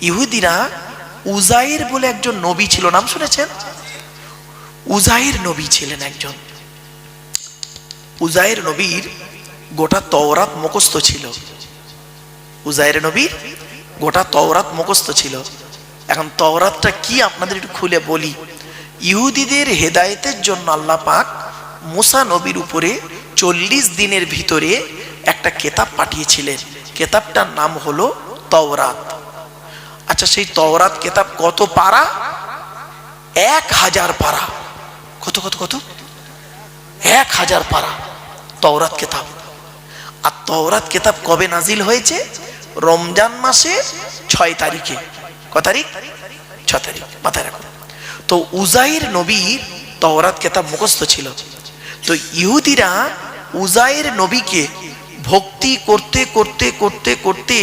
ইহুদিরা উজাইর বলে একজন নবী ছিল, নাম শুনেছেন? উজাইর নবী ছিলেন একজন। উজাইর নবীর গোটা তওরাত মুখস্থ ছিল। উজাইর নবীর গোটা তওরাত মুখস্থ ছিল। এখন তওরাতটা কি আপনাদের একটু খুলে বলি। ইহুদিদের হেদায়েতের জন্য আল্লাহ পাক মুসা নবীর উপরে চল্লিশ দিনের ভিতরে একটা কেতাব পাঠিয়েছিলেন। কেতাবটার নাম হলো তওরাত। আচ্ছা সেই তওরাত কেতাব কত পারা? এক হাজার পারা। কত কত কত? এক হাজার পারা তওরাত কেতাব। আর তওরাত কেতাব কবে নাজিল হয়েছে? রমজান মাসে ছয় তারিখে। ক তারিখ? ছ তারিখ। মাথায় রাখুন তো উজাইর নবীর তওরাত কেতাব মুখস্থ ছিল। তো ইহুদিরা উজাইর নবীকে ভক্তি করতে করতে করতে করতে,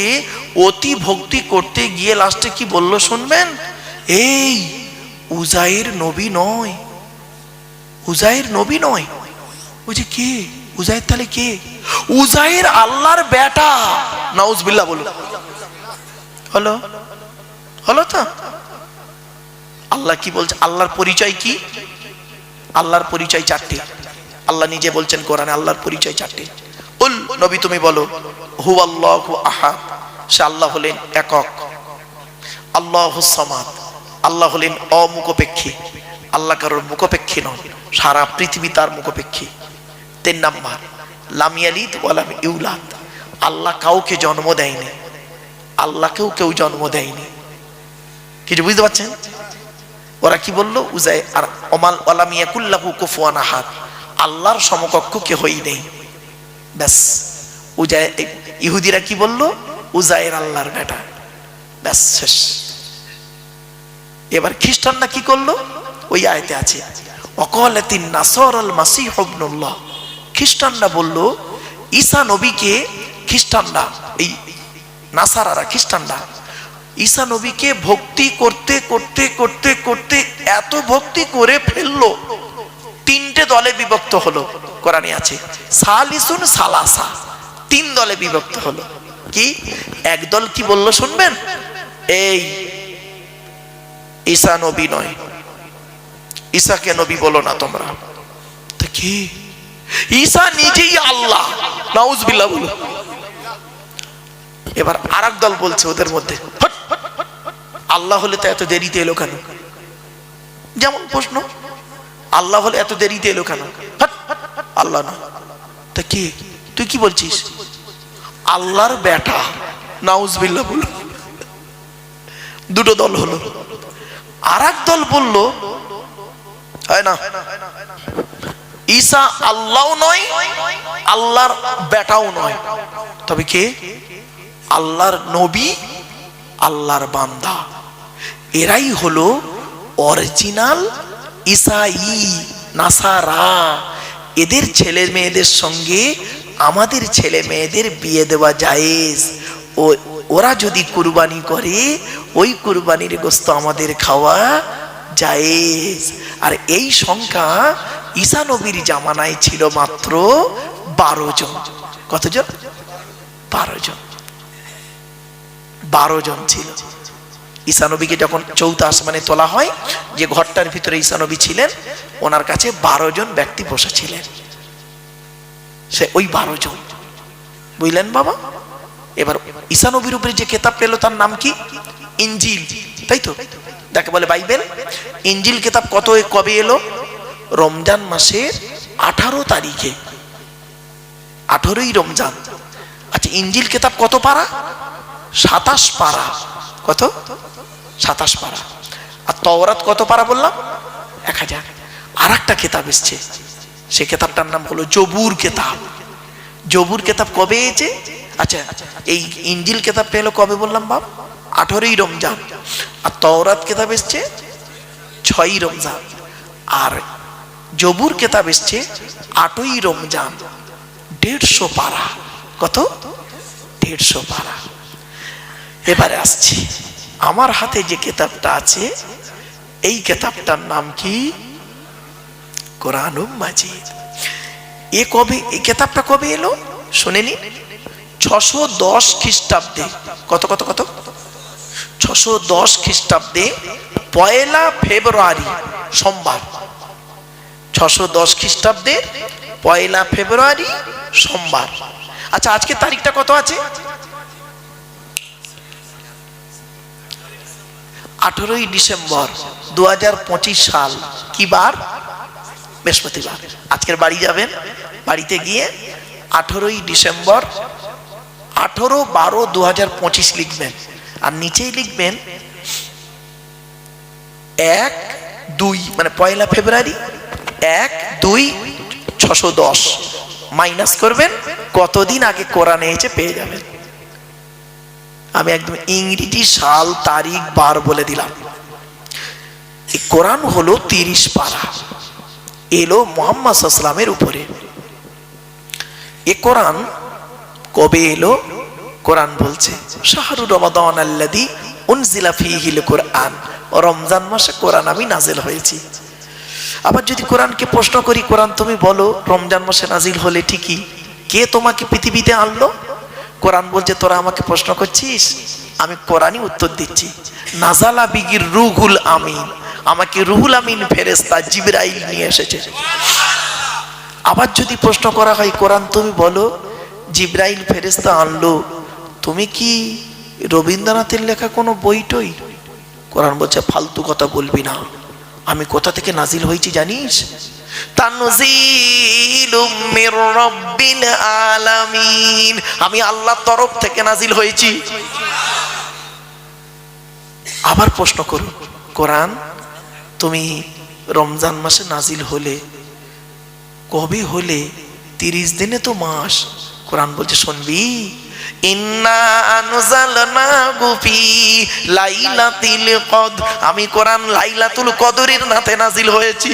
অতি ভক্তি করতে গিয়ে লাস্টে কি বলল শুনবেন? এই, উজাইর নবী নয়। উজাইর নবী নয়। ওই যে কে? উজাইর তাহলে কে? উজাইর আল্লাহর বেটা। নাউজবিল্লাহ বলো হলো? হলো তো? আল্লাহ কি বলছে? আল্লাহর পরিচয় কি? আল্লাহর পরিচয় চারটি। আল্লাহ নিজে বলছেন কোরআনে, আল্লাহর পরিচয় চারটি। উল নবী তুমি বলো হু আল্লাহ আহাদ সে আল্লাহ হলেন একক। আল্লাহ সমাদ, আল্লাহ হলেন অমুখপেক্ষী। আল্লাহ কারোর মুখপেক্ষী নন, সারা পৃথিবী তার মুখপেক্ষী। তিন নাম্বার লামিয়ালিদ ওয়ালাম ইউলাদ, আল্লাহ কাউকে জন্ম দেয়নি, আল্লাহকেও কেউ জন্ম দেয়নি। কিছু বুঝতে পারছেন? ওরা কি বলল? উজায় আর অমাল ওয়ালামিয়াকুল্লাহু কুফুয়ান আহাদ, আল্লাহর সমকক্ষ কেহই নেই। ব্যাস। উজায় ইহুদিরা কি বলল? উজায়ের আল্লাহর বেটা। ব্যাস, শেষ। এবার খ্রিস্টানরা কি করল? ওই আয়তে আছে অকলাতিন নাসর আল মাসিহ ইবনুল্লাহ। খ্রিস্টানরা বলল, ঈসা নবীকে খ্রিস্টানরা, এই নাসারারা খ্রিস্টানরা, ঈসা নবীকে ভক্তি করতে করতে করতে করতে এত ভক্তি করে ফেলল। তিনটে দলে বিভক্ত হলো, কোরআনে আছে, সালিসুন সালাসা, তিন দলে বিভক্ত হলো। কি? এক দল কি বলল শুনবেন? এই ঈসা নবী নয়। ঈসাকে নবী বলো না তোমরা। তা কি? ঈসা নিজেই আল্লাহ। নাউজবিল্লাহ বলো। এবার আর দল বলছে ওদের মধ্যে। আল্লাহ হলে তো এত দেরিতে এলো কেন? যেমন প্রশ্ন। আল্লাহ হলে এত দেরিতে এলো কেন। আল্লাহ না। তা কি? তুই কি বলছিস? আল্লাহর বেটা। নাউজবিল্লাহ বলো দুটো দল হলো। আর দল বলল, হয় না? ঈসা আল্লাহ নয়, আল্লাহর বেটাও নয়। তবে কে? আল্লাহর নবী, আল্লাহর বান্দা। এরাই হলো অরিজিনাল ইসাই, নাসারা, এদের ছেলে মেয়েদের সঙ্গে আমাদের ছেলে মেয়েদের বিয়ে দেওয়া জায়েজ। ও, ওরা যদি কুরবানি করে, ওই কুরবানির গোস্ত আমাদের খাওয়া জায়েজ। আর এই সংখ্যা ঈসা নবীর জামানায় ছিল মাত্র বারো জন। কতজন? বারো জন। বারো জন ছিল। ঈসানবীকে যখন চৌথা আসমানে তোলা হয়, যে ঘরটার ভিতরে ঈসানবী ছিলেন, ওনার কাছে বারো জন ব্যক্তি বসেছিলেন সে ওই বারো জন। বুঝলেন বাবা? এবার ঈসানবীর উপরে যে কেতাব পেল, তার নাম কি? ইঞ্জিল। তাই তো? যাকে বলে বাইবেল। ইঞ্জিল কেতাব কত কবে এলো? রমজান মাসের আঠারো তারিখে। আঠারোই রমজান। আচ্ছা ইঞ্জিল কেতাব কত পারা? সাতাশ পারা। কত? সাতাশ পারা। আর তওরাত কত পারা বললাম? এক হাজার। আর একটা কেতাব এসছে। সে কেতাবটার নাম হলো জবুর কেতাব। জবুর কেতাব কবে এসেছে? আচ্ছা এই ইঞ্জিল কেতাবটা এলো কবে বললাম বাপ? আঠারোই রমজান। আর তওরাত কেতাব এসছে ছয়ই রমজান। আর জবুর কেতাব এসছে আটই রমজান। দেড়শো পারা। কত? দেড়শো পারা। এবারে আসছি। আমার হাতে যে কেতাবটা আছে, এই কেতাবটার নাম কি? কোরআন এ কবে, এই কেতাবটা কবে এলো? শুনেনি? ছশো দশ খ্রিস্টাব্দে। কত কত কত? ছশো দশ খ্রিস্টাব্দে পয়লা ফেব্রুয়ারি সোমবার। ছশো দশ খ্রিস্টাব্দে পয়লা ফেব্রুয়ারি সোমবার। আচ্ছা আজকে তারিখটা কত আছে? আঠেরোই ডিসেম্বর দু হাজার পঁচিশ সাল কি বার? বৃহস্পতিবার। আজকের বাড়ি যাবেন। বাড়িতে গিয়ে আঠেরোই ডিসেম্বর আঠেরো বারো দু লিখবেন। আর নিচেই লিখবেন এক দুই মানে পয়লা ফেব্রুয়ারি এক দুই ছশো দশ। মাইনাস করবেন, কতদিন আগে কোরআন এসে পেয়ে যাবেন। আমি একদম ইংরেজি সাল তারিখ বার বলে দিলাম। কোরআন হলো তিরিশ পারা। এলো মোহাম্মদ আসলামের উপরে। এ কোরআন কবে এলো? কোরআন বলছে শাহরুর রমাদান আল্লাদি উনজিলা ফিহিল কোরআন। রমজান মাসে কোরআন আমি নাজিল হয়েছি। আবার যদি কোরআনকে প্রশ্ন করি, কোরআন তুমি বলো, রমজান মাসে নাজিল হলে ঠিকই? কে তোমাকে পৃথিবীতে আনলো? কোরআন বলছে, তোরা আমাকে প্রশ্ন করছিস? আমি কোরআনই উত্তর দিচ্ছি। নাজালা বিগির রুহুল আমিন। আমাকে রুহুল আমিন ফেরেস্তা জিবরাইল নিয়ে এসেছে। আবার যদি প্রশ্ন করা হয়, কোরআন তুমি বলো? জিব্রাইল ফেরেস্তা আনলো। তুমি কি রবীন্দ্রনাথের লেখা কোনো বইটই কোরআন বলছে, ফালতু কথা বলবি না। আমি কোথা থেকে নাজিল হয়েছি জানিস? আমি আল্লাহ তরফ থেকে নাজিল হয়েছি। আবার প্রশ্ন করুন, কোরআন তুমি রমজান মাসে নাজিল হলে, কবে হলে, তিরিশ দিনে তো মাস, কোরআন বলছে শুনবি। আমি কোরআন লাইলাতুল কদরের নাতে নাজিল হয়েছি।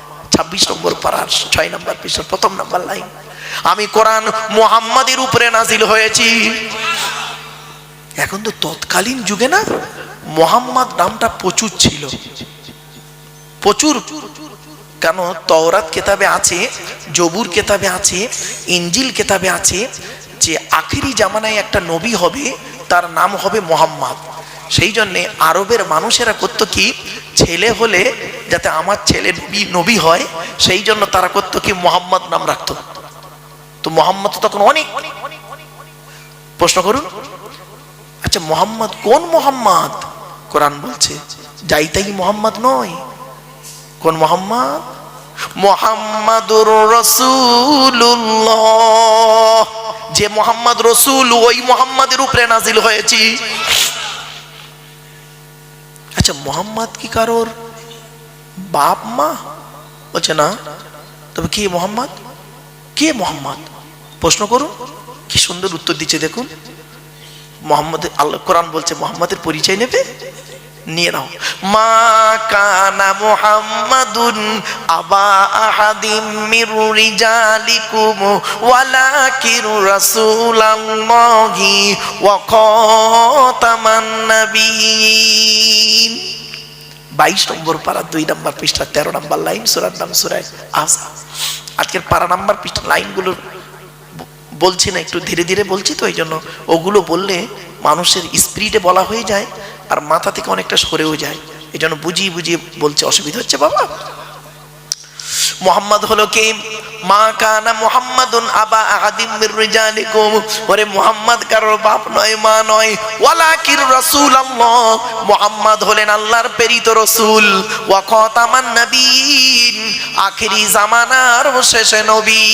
ছাব্বিশ নম্বর পাড়ার ছয় নম্বর পৃষ্ঠার প্রথম নম্বর লাইন। আমি কোরআন মুহাম্মাদের উপরে নাজিল হয়েছি। এখন তো তৎকালীন যুগে না, মোহাম্মদ নামটা প্রচুর ছিল। প্রচুর। কেন? তওরাত কেতাবে আছে, জবুর কেতাবে আছে ইঞ্জিল কেতাবে আছে যে আখিরি জামানায় একটা নবী হবে, তার নাম হবে মোহাম্মদ। সেই জন্যে আরবের মানুষেরা করতো কি, ছেলে হলে যাতে আমার ছেলে নবী নবী হয়, সেই জন্য তারা করতো কি, মোহাম্মদ নাম রাখতো। তো মোহাম্মদ তখন অনেক। প্রশ্ন করুন। আচ্ছা মোহাম্মদ কোন মোহাম্মদ? কোরআন বলছে, যাই তাই মোহাম্মদ নয়। কোন মোহাম্মদ? মোহাম্মদুর রসুল্লাহ যে মোহাম্মদ রসুল, ওই মোহাম্মদের উপরে নাজিল হয়েছি। আচ্ছা মোহাম্মদ কি কারোর বাপ মা? বলছে, না। তবে কে মোহাম্মদ? কে মোহাম্মদ? প্রশ্ন করুন, কি সুন্দর উত্তর দিচ্ছে দেখুন। মোহাম্মদ আল্লাহ, কোরআন বলছে, মোহাম্মদের পরিচয় নেবে? নিয়ে মা কানা মুহাম্মাদুন আবা আহাদিম মির রিজালিকুম, ওয়ালাকিন রাসূলুল্লাহি ওয়া খাতামান নাবিয়িন। 22 নম্বর পারা, দুই নম্বর পৃষ্ঠা 13 নম্বর লাইন, সূরার নাম সূরা আসা। আজকের পারা নাম্বার পৃষ্ঠা লাইনগুলো বলছি না, একটু ধীরে ধীরে বলছি তো এই জন্য ওগুলো বললে মানুষের স্পিরিটে বলা হয়ে যায়। আর মাথা থেকে অনেকটা সরেও যায়। এই জন্য বুঝিয়ে বুঝিয়ে বলছে, অসুবিধা হচ্ছে বাবা? মোহাম্মদ হলো কে? মা কানা মোহাম্মদুন আবা আহাদিম মির ওরে মোহাম্মদ কারোর বাপ নয়, মা নয়। ওয়ালাকির রাসূলুল্লাহ। মোহাম্মদ হলেন আল্লাহর প্রেরিত রাসূল। নবীন আখিরি জামানার শেষ নবী।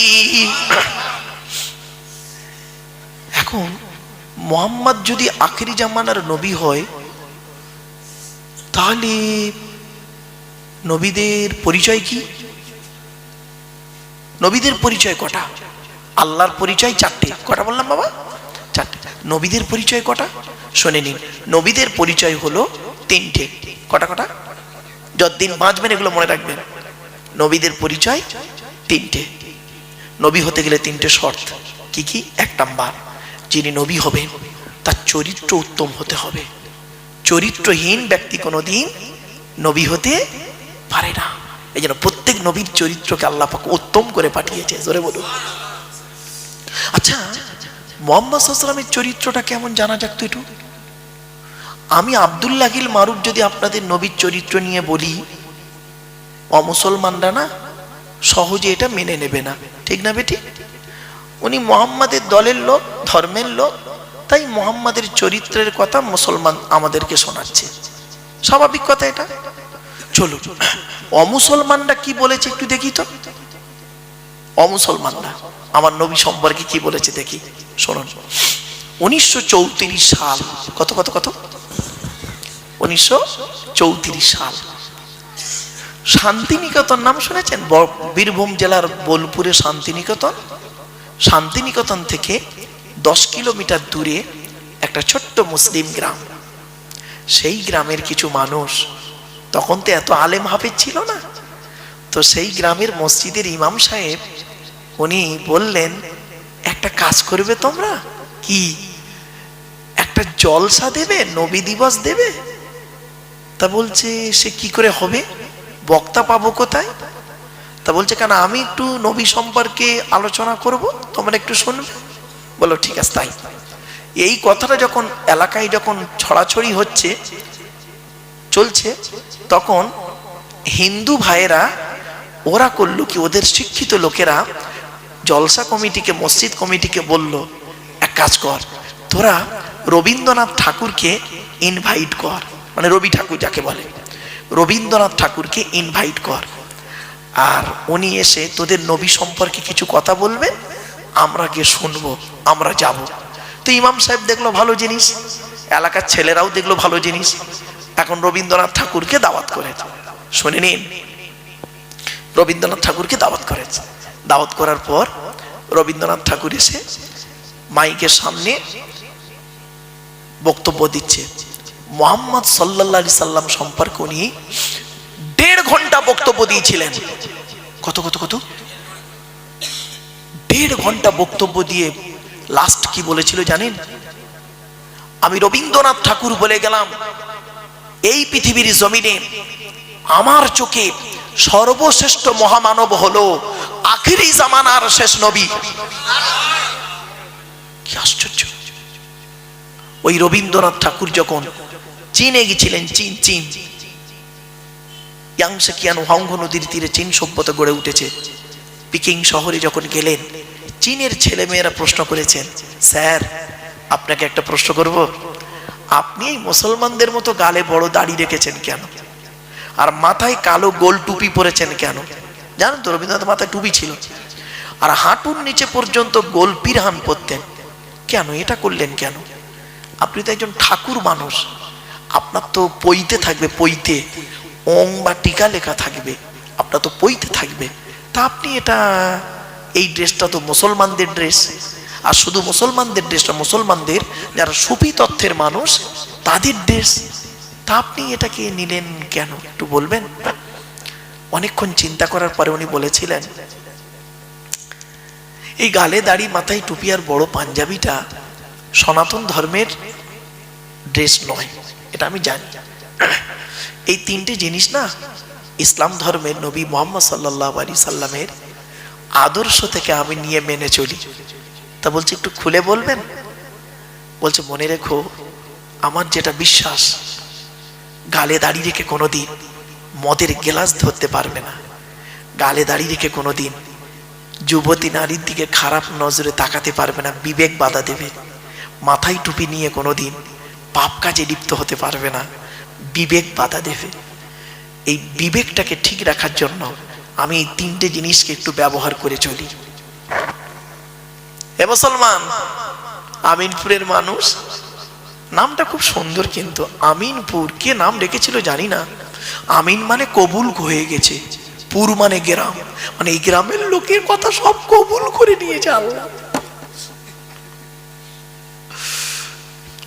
এখন মোহাম্মদ যদি আখেরি জামানার নবী হয় তাহলে নবীদের পরিচয় কি? নবীদের পরিচয় কটা? আল্লাহর পরিচয় চারটে। কটা বললাম বাবা? চারটে। নবীদের পরিচয় কটা? শোনে নিন। নবীদের পরিচয় হলো তিনটে। কটা কটা? যতদিন বাঁচবেন এগুলো মনে রাখবেন। নবীদের পরিচয় তিনটে। নবী হতে গেলে তিনটে শর্ত। কি কি? এক নাম্বার, যিনি নবী হবেন, তার চরিত্র উত্তম হতে হবে। চরিত্রহীন ব্যক্তি কোনোদিন নবী হতে পারে না। এই জন্য প্রত্যেক নবীর চরিত্রকে আল্লাহ পাক উত্তম করে পাঠিয়েছে, জোরে বলুন। আচ্ছা মোহাম্মদ সাল্লামের চরিত্রটা কেমন জানা যাক তো একটু? আমি আবদুল্লাহিল মারুফ যদি আপনাদের নবীর চরিত্র নিয়ে বলি, অমুসলমানরা না সহজে এটা মেনে নেবে না। ঠিক না বেটি? উনি মোহাম্মদের দলের লোক, ধর্মের লোক তাই মোহাম্মদের চরিত্রের কথা মুসলমান আমাদেরকে শোনাচ্ছে। স্বাভাবিক কথা এটা। চলো অমুসলমানরা কি বলেছে একটু দেখি তো। অমুসলমানরা, আমার নবী সম্পর্কে কি বলেছে দেখি, শুনুন। উনিশশো সাল, কত কত কত? উনিশশো চৌত্রিশ সাল। শান্তিনিকেতন, নাম শুনেছেন? বীরভূম জেলার বোলপুরে শান্তিনিকেতন। শান্তিনিকেতন থেকে দশ কিলোমিটার দূরে একটা ছোট্ট মুসলিম গ্রাম। সেই গ্রামের কিছু মানুষ তখন তো এত আলেম হাফেজ ছিল না। তো সেই গ্রামের মসজিদের ইমাম সাহেব উনি বললেন, একটা কাজ করবে তোমরা? কি? একটা জলসা দেবে, নবী দিবস দেবে? তা বলছে, সে কি করে হবে? বক্তা পাবো কোথায়? তা বলছে, কেন আমি একটু নবী সম্পর্কে আলোচনা করব, তোমরা একটু শুনবে? বলো, ঠিক আছে, তাই। এই কথাটা যখন এলাকায় যখন ছড়াছড়ি হচ্ছে, চলছে, তখন হিন্দু ভাইয়েরা, ওরা করল কি, ওদের শিক্ষিত লোকেরা জলসা কমিটিকে, মসজিদ কমিটিকে বলল, এক কাজ কর, তোরা রবীন্দ্রনাথ ঠাকুরকে ইনভাইট কর। মানে রবি ঠাকুর যাকে বলে। রবীন্দ্রনাথ ঠাকুরকে ইনভাইট কর। আর উনি এসে তোদের নবী সম্পর্কে কিছু কথা বলবেন? আমরা গিয়ে শুনব, আমরা যাব। তো ইমাম সাহেব দেখল ভালো জিনিস, এলাকার ছেলেরাও দেখল ভালো জিনিস। এখন রবীন্দ্রনাথ ঠাকুরকে দাওয়াত করেছে। শুনে নিন, রবীন্দ্রনাথ ঠাকুরকে দাওয়াত করেছে। দাওয়াত করার পর রবীন্দ্রনাথ ঠাকুর এসে মাইকের সামনে বক্তব্য দিচ্ছে। মোহাম্মদ সাল্লাহ সাল্লাম সম্পর্কে উনি দেড় ঘণ্টা বক্তব্য দিয়েছিলেন। কত কত কত? দেড় ঘণ্টা বক্তব্য দিয়ে লাস্ট কি বলেছিল জানেন? আমি রবীন্দ্রনাথ ঠাকুর বলে গেলাম, এই পৃথিবীর জমিনে আমার চোখে সর্বশ্রেষ্ঠ মহামানব হলো আখিরি জামানার শেষ নবী। কি আশ্চর্য! ওই রবীন্দ্রনাথ ঠাকুর যখন চীনে গেছিলেন চীন চীন, ইয়াংসে কিয়ান হংহ নদীর তীরে চীন সভ্যতা গড়ে উঠেছে। পিকিং শহরে যখন গেলেন, চীনের ছেলেমেয়েরা প্রশ্ন করেছেন, স্যার, আপনাকে একটা প্রশ্ন করব? আপনি এই মুসলমানদের মতো গালে বড় দাড়ি রেখেছেন কেন? আর মাথায় কালো গোল টুপি পরেছেন কেন? জানেন তো রবীন্দ্রনাথ মাথায় টুপি ছিল। আর হাঁটুর নিচে পর্যন্ত গোল পিরহান পরতেন। কেন? এটা করলেন কেন? আপনি তো একজন ঠাকুর মানুষ। আপনার তো পইতে থাকবে পইতে ওং বা টিকা লেখা থাকবে। আপনার তো পইতে থাকবে। তা আপনি এটা, এই ড্রেসটা তো মুসলমানদের ড্রেস। আর শুধু মুসলমানদের ড্রেসটা মুসলমানদের যারা সুফি তথ্যের মানুষ, তাদের ড্রেস। তা আপনি এটাকে নিলেন কেন? একটু বলবেন? অনেকক্ষণ চিন্তা করার পরে উনি বলেছিলেন, এই গালে দাড়ি, মাথায় টুপি আর বড় পাঞ্জাবিটা সনাতন ধর্মের ড্রেস নয়। এটা আমি জানি। এই তিনটে জিনিস না ইসলাম ধর্মের নবী মোহাম্মদ সাল্লাহ আলী সাল্লামের আদর্শ থেকে আমি নিয়ে মেনে চলি। তা বলছি, একটু খুলে বলবেন? বলছে, মনে রেখো, আমার যেটা বিশ্বাস, গালে দাড়ি রেখে কোনোদিন মদের গ্লাস ধরতে পারবে না। গালে দাড়ি রেখে কোনোদিন যুবতী নারীর দিকে খারাপ নজরে তাকাতে পারবে না, বিবেক বাধা দেবে। মাথায় টুপি নিয়ে কোনোদিন পাপ কাজে লিপ্ত হতে পারবে না, বিবেক বাধা দেবে। এই বিবেকটাকে ঠিক রাখার জন্য আমি এই তিনটে জিনিসকে একটু ব্যবহার করে চলি। হে মুসলমান, আমিনপুরের মানুষ, নামটা খুব সুন্দর কিন্তু আমিনপুর, কে নাম রেখেছিল জানি না। আমিন মানে কবুল হয়ে গেছে, পুর মানে গ্রাম। মানে এই গ্রামের লোকের কথা সব কবুল করে নিয়েছে আল্লাহ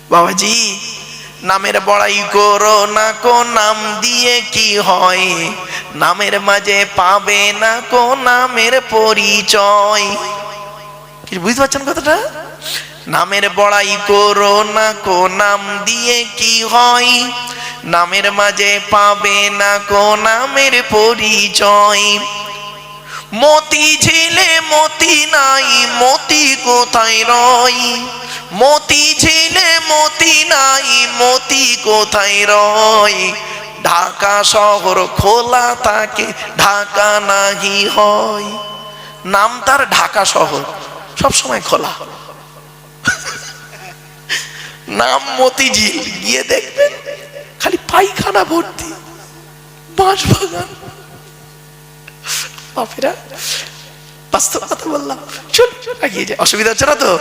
বাবাজি নামের বড়াই করো না কো, নাম দিয়ে কি হয়? নামের মাঝে পাবে না কো, নামের পরিচয়। বুঝতে পারছেন কথাটা? নামের বড়াই করো না কো, নাম দিয়ে কি হয়? নামের মাঝে পাবে না কো, নামের পরিচয়। মতি ঝিলে মতি নাই, মতি কোথায় রয়? মতি ঝিলে মতি নাই, মতি কোথায় রয়? ঢাকা শহর খোলা থাকে, ঢাকা নাহি হয়। নাম তার ঢাকা শহর, সব সময় খোলা। নাম মতিঝিল, গিয়ে দেখবেন খালি পায়খানা ভর্তি, বাঁশ বাগান। বাপেরা বাস্তব কথা বললাম চল এগিয়ে যায় অসুবিধা হচ্ছে না তো?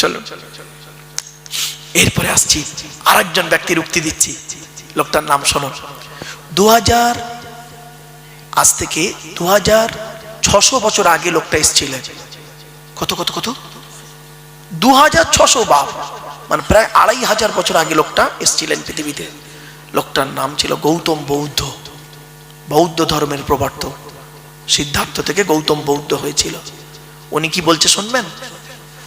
চলো। এরপরে আসছি, আরেকজন ব্যক্তির উক্তি দিচ্ছি। লোকটার নাম শোনো। দু হাজার আজ থেকে দু হাজার ছশো বছর আগে লোকটা এসেছিলেন। কত কত কত? দু হাজার ছশো বাপ মানে প্রায় আড়াই হাজার বছর আগে লোকটা এসেছিলেন পৃথিবীতে। লোকটার নাম ছিল গৌতম বৌদ্ধ। বৌদ্ধ ধর্মের প্রবর্তক। সিদ্ধার্থ থেকে গৌতম বৌদ্ধ হয়েছিল। উনি কি বলছে শুনবেন?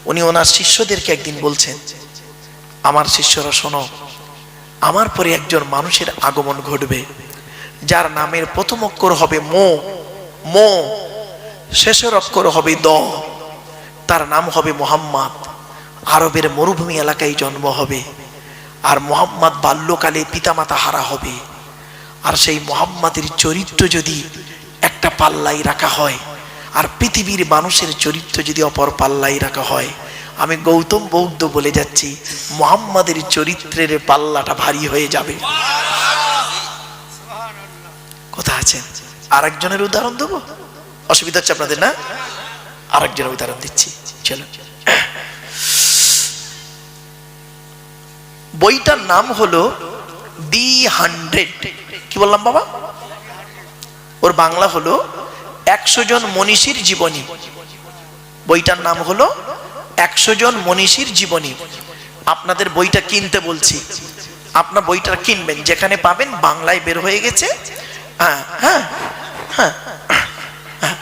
উনি ওনার শিষ্যদেরকে একদিন বলছেন, আমার শিষ্যরা শোনো, আমার পরে একজন মানুষের আগমন ঘটবে, যার নামের প্রথম অক্ষর হবে মো মো, শেষের অক্ষর হবে দ, তার নাম হবে মোহাম্মদ, আরবের মরুভূমি এলাকায় জন্ম হবে, আর মোহাম্মদ বাল্যকালে পিতামাতা হারা হবে, আর সেই মোহাম্মদের চরিত্র যদি একটা পাল্লাই রাখা হয় আর পৃথিবীর মানুষের চরিত্র যদি অপর পাল্লাই রাখা হয়, আমি গৌতম বৌদ্ধ বলে যাচ্ছি, মোহাম্মদের চরিত্রের পাল্লাটা ভারী হয়ে যাবে। কোথা আছেন? আরেকজনের উদাহরণ দেবো? অসুবিধা হচ্ছে আপনাদের, না? আর একজনের উদাহরণ দিচ্ছি চলো বইটার নাম হলো দি হান্ড্রেড। কি বললাম বাবা? ওর বাংলা হলো একশো জন মনীষীর জীবনী। বইটার নাম হলো একশো জন মনীষীর জীবনী। আপনাদের বইটা কিনতে বলছি। আপনার বইটা কিনবেন। যেখানে পাবেন বাংলায় বের হয়ে গেছে। হ্যাঁ হ্যাঁ হ্যাঁ হ্যাঁ।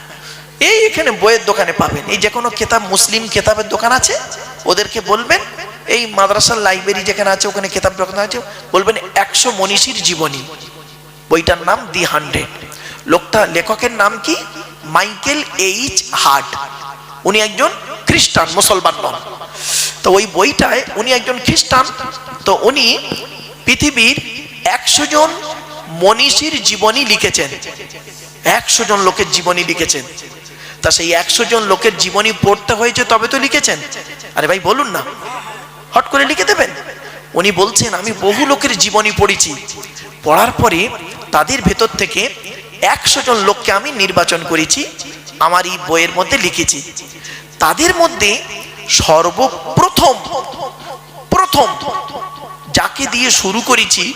এই এখানে বইয়ের দোকানে পাবেন। এই যে কোনো কেতাব, মুসলিম কেতাবের দোকান আছে, ওদেরকে বলবেন। এই মাদ্রাসার লাইব্রেরি যেখানে আছে, ওখানে কেতাব দোকান আছে, বলবেন একশো মনীষীর জীবনী। বইটার নাম দি হান্ড্রেড। লোকটা লেখকের নাম কি? Michael H Hart. উনি একজন খ্রিস্টান, মুসলমান নন। তো ওই বইটায় উনি একজন খ্রিস্টান। তো উনি পৃথিবীর একশো জন মনীষীর জীবনী লিখেছেন। একশো জন লোকের জীবনী লিখেছেন। তা সেই একশো জন লোকের জীবনী পড়তে হয়েছে তবে তো লিখেছেন। আরে ভাই, বলুন না। হট করে লিখে দেবেন। উনি বলছেন, আমি বহু লোকের জীবনী পড়েছি। পড়ার পরে তাদের ভেতর থেকে একশো জন লোককে আমি নির্বাচন করেছি, আমার এই বইয়ের মধ্যে লিখেছি। তাদের মধ্যে সর্বপ্রথম, প্রথম যাকে দিয়ে শুরু করেছি,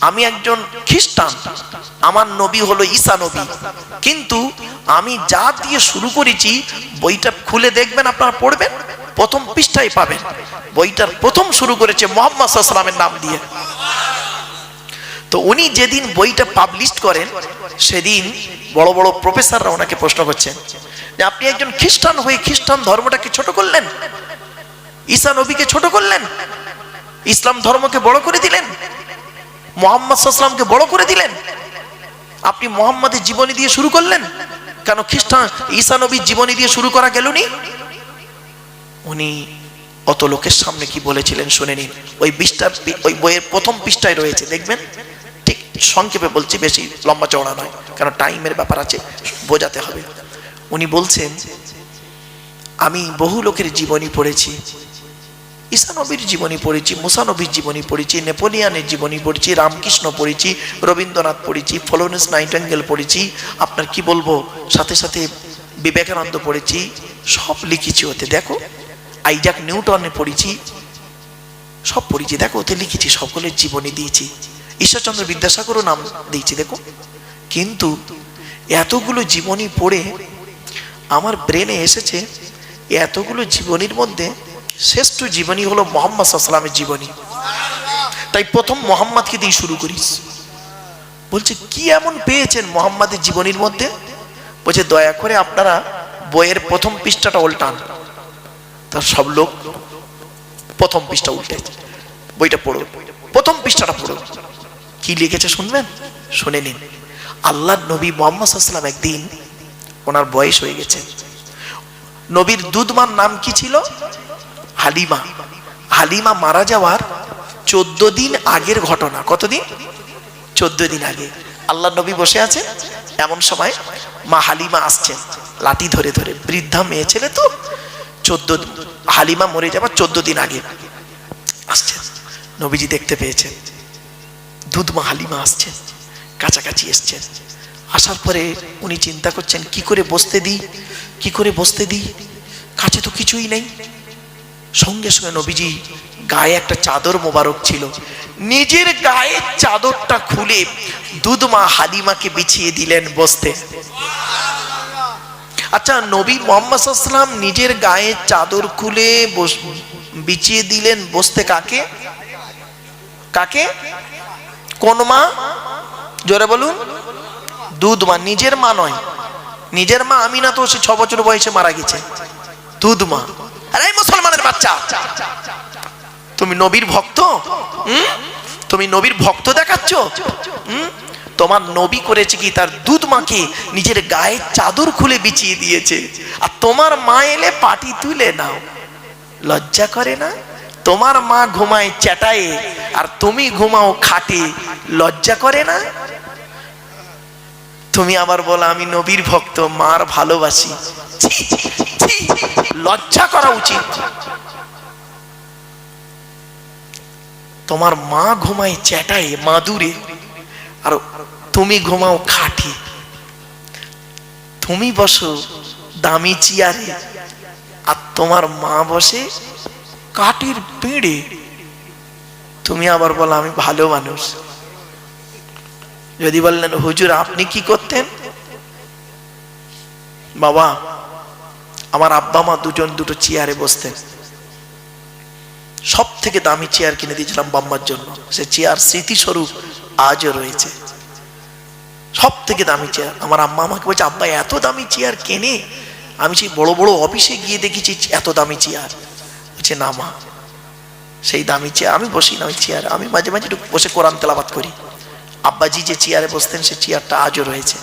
আমি একজন খ্রিস্টান। আমার নবী হলো ঈসা নবী। কিন্তু আমি যা দিয়ে শুরু করেছি, বইটা খুলে দেখবেন, আপনারা পড়বেন, প্রথম পৃষ্ঠায় পাবেন। বইটার প্রথম শুরু করেছে মোহাম্মদ সাল্লামের নাম দিয়ে। তো উনি যেদিন বইটা পাবলিশ করেন, সেদিন বড় বড় প্রফেসররা ওনাকে প্রশ্ন করছেন যে, আপনি একজন খ্রিস্টান হয়ে খ্রিস্টান ধর্মটাকে ছোট করলেন? ঈসা নবীকে ছোট করলেন? ইসলাম ধর্মকে বড় করে দিলেন? মোহাম্মদ সাল্লামকে বড় করে দিলেন? আপনি মোহাম্মদের জীবনী দিয়ে শুরু করলেন? কেন খ্রিস্টান, ঈসা নবীর জীবনী দিয়ে শুরু করা গেলনি উনি অত লোকের সামনে কি বলেছিলেন শুনে নিন। ওই বিশটা ওই বইয়ের প্রথম পৃষ্ঠায় রয়েছে, দেখবেন? ঠিক সংক্ষেপে বলছি, বেশি লম্বা চওড়া নয় কারণ টাইমের ব্যাপার আছে, বোঝাতে হবে। উনি বলছেন, আমি বহু লোকের জীবনী পড়েছি, ঈশানবীর জীবনী পড়েছি, মুসানবীর জীবনী পড়েছি, নেপোলিয়ানের জীবনী পড়েছি, রামকৃষ্ণ পড়েছি, রবীন্দ্রনাথ পড়েছি, ফলোরেন্স নাইটেঙ্গেল পড়েছি, আপনার কি বলব? সাথে সাথে বিবেকানন্দ পড়েছি, সব লিখেছি ওতে, দেখো। আইজাক নিউটনে পড়েছি, সব পড়েছি, দেখো ওতে লিখেছি, সকলের জীবনী দিয়েছি। ঈশ্বরচন্দ্র বিদ্যাসাগরও নাম দিয়েছি দেখো কিন্তু এতগুলো জীবনী পড়ে আমার ব্রেনে এসেছে, এতগুলো জীবনীর মধ্যে শ্রেষ্ঠ জীবনী হলো মোহাম্মদ সাল্লামের জীবনী। তাই প্রথম মোহাম্মদকে দিয়ে শুরু করিস বলছে, কি এমন পেয়েছেন মোহাম্মদের জীবনীর মধ্যে? বলছে, দয়া করে আপনারা বইয়ের প্রথম পৃষ্ঠাটা উল্টান। তার সব লোক প্রথম পৃষ্ঠা উল্টে। বইটা পড়ো। প্রথম পৃষ্ঠাটা পড়ো। কি লিখেছে শুনবেন? শুনে নিন। আল্লাহ নবী মোহাম্মদ একদিন ওনার বয়স হয়ে গেছে। নবীর দুধমার নাম কি ছিল? হালিমা। হালিমা মারা যাওয়ার চোদ্দ দিন আগের ঘটনা। কতদিন? চোদ্দ দিন আগে। আল্লাহ নবী বসে আছে। এমন সময় মা হালিমা আসছেন। লাঠি ধরে ধরে। বৃদ্ধা মেয়ে ছেলে তো। চোদ্দ হালিমা মরে যাবার চোদ্দ দিন আগে আসছেন। নবীজি দেখতে পেয়েছেন। দুধমা হালিমা আসছেন কাছাকাছি এসছেন আসার পরে উনি চিন্তা করছেন, কি করে বসতে দিই? কি করে বসতে দিই? কাছে তো কিছুই নেই। সঙ্গে সঙ্গে নবীজি গায়ে একটা চাদর মোবারক ছিল। নিজের গায়ে চাদরটা খুলে দুধমা হালিমাকে বিছিয়ে দিলেন বসতে। আচ্ছা নবী মোহাম্মদ সাল্লাম নিজের গায়ে চাদর খুলে বিছিয়ে দিলেন বসতে কাকে? কাকে? কোন মা? জোরে বলুন। দুধ মা, নিজের মা নয়। নিজের মা আমি না তো সে ছ বছর বয়সে মারা গেছে। দুধ মা। আরে মুসলমানের বাচ্চা। তুমি নবীর ভক্ত? তুমি নবীর ভক্ত দেখাচ্ছ? তোমার নবী করেছে কি? তার দুধ মাকে নিজের গায়ে চাদর খুলে বিছিয়ে দিয়েছে। আর তোমার মা এলে পাটি তুলে নাও। লজ্জা করে না? তোমার মা ঘুমায় চ্যাটায়ে আর তুমি ঘুমাও খাটে, লজ্জা করে না? তুমি আবার বলো, আমি নবীর ভক্ত, মার ভালোবাসি। লজ্জা করা উচিত। তোমার মা ঘুমায় চ্যাটায়, মাদুরে, আর তুমি ঘুমাও খাটে। তুমি বসো দামি চেয়ারে, আর তোমার মা বসে কাঠের পেড়ে তুমি আবার বলো, আমি ভালো মানুষ। যদি বললেন হুজুর, আপনি কি করতেন? বাবা, আমার আব্বা মা দুজন দুটো চেয়ারে বসতেন। সব থেকে দামি চেয়ার কিনে দিয়েছিলাম বাম্মার জন্য। সে চেয়ার স্মৃতিস্বরূপ আজও রয়েছে। সব থেকে দামি চেয়ার। আমার আম্মা আমাকে বলছে, আব্বা, এত দামি চেয়ার কেনে? আমি সেই বড় বড় অফিসে গিয়ে দেখেছি, এত দামি চেয়ার। বলছে না মা। সেই দামি চেয়ার, আমি বসি না ওই চেয়ার, আমি মাঝে মাঝে একটু বসে কোরআন তেলাবাত করি। আব্বাজি যে চেয়ারে বসতেন, সে চেয়ারটা আজও রয়েছে।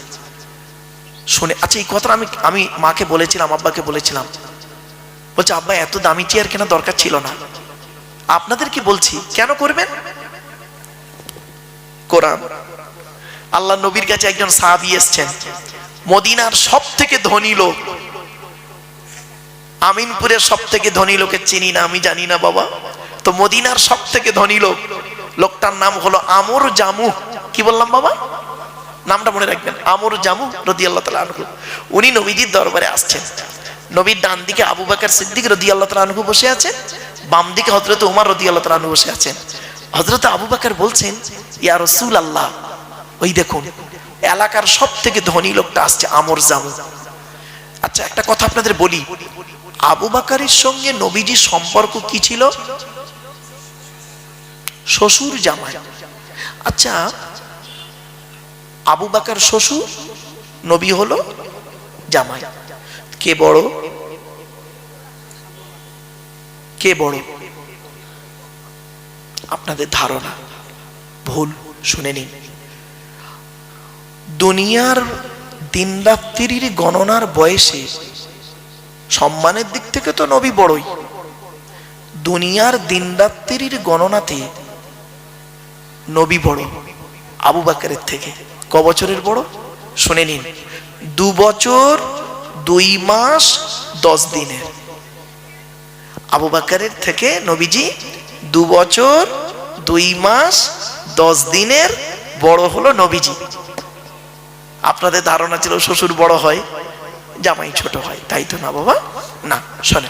শুনে আচ্ছা এই কথাটা আমি আমি মাকে বলেছিলাম, আব্বাকে বলেছিলাম। বলছে, আব্বা, এত দামি চেয়ার কেনা দরকার ছিল না। আপনাদের কি বলছি? কেন করবেন? কোরআন। আল্লাহ নবীর কাছে একজন সাহাবি এসছেন। মদিনার সব থেকে ধনী লোক। আমিনপুরের সব থেকে ধনী লোকের চিনি না, আমি জানি না বাবা। তো মদিনার সব থেকে ধনী লোক, লোকটার নাম হলো আমর জামু। কি বললাম বাবা? নামটা মনে রাখবেন, আমর জামু রদি আল্লাহ তালা আনহু। উনি নবীজির দরবারে আসছেন। নবীর ডান দিকে আবু বাকার সিদ্দিক রদি আল্লাহ তালা আনহু বসে আছেন, বাম দিকে হজরত উমার রদি আল্লাহ তালা আনহু বসে আছেন। হজরত আবু বাকার বলছেন, ইয়া রসুল আল্লাহ ওই দেখুন, এলাকার সব থেকে ধনী লোকটা আসছে আমর জামু। আচ্ছা একটা কথা আপনাদের বলি। আবু বাকারের সঙ্গে নবীজির সম্পর্ক কি ছিল? শ্বশুর জামাই। আচ্ছা আবু বাকার শ্বশুর নবী হলো জামাই। কে বড়? কে বড়? আপনাদের ধারণা, ভুল, শুনে নিন। দুনিয়ার দিনরাত্রির গণনার বয়সে সম্মানের দিক থেকে তো নবী বড়ই। দুনিয়ার দিন রাত্রির গণনাতে নবী বড় আবু বাকারের থেকে। ক বছরের বড়? শুনে নিন। দু বছর, দুই মাস, দশ দিনের। আবু বাকারের থেকে নবীজি দু বছর, দুই মাস, দশ দিনের বড় হলো নবীজি। আপনাদের ধারণা ছিল শ্বশুর বড় হয়। জামাই ছোট হয় তাই তো না বাবা? না শোনে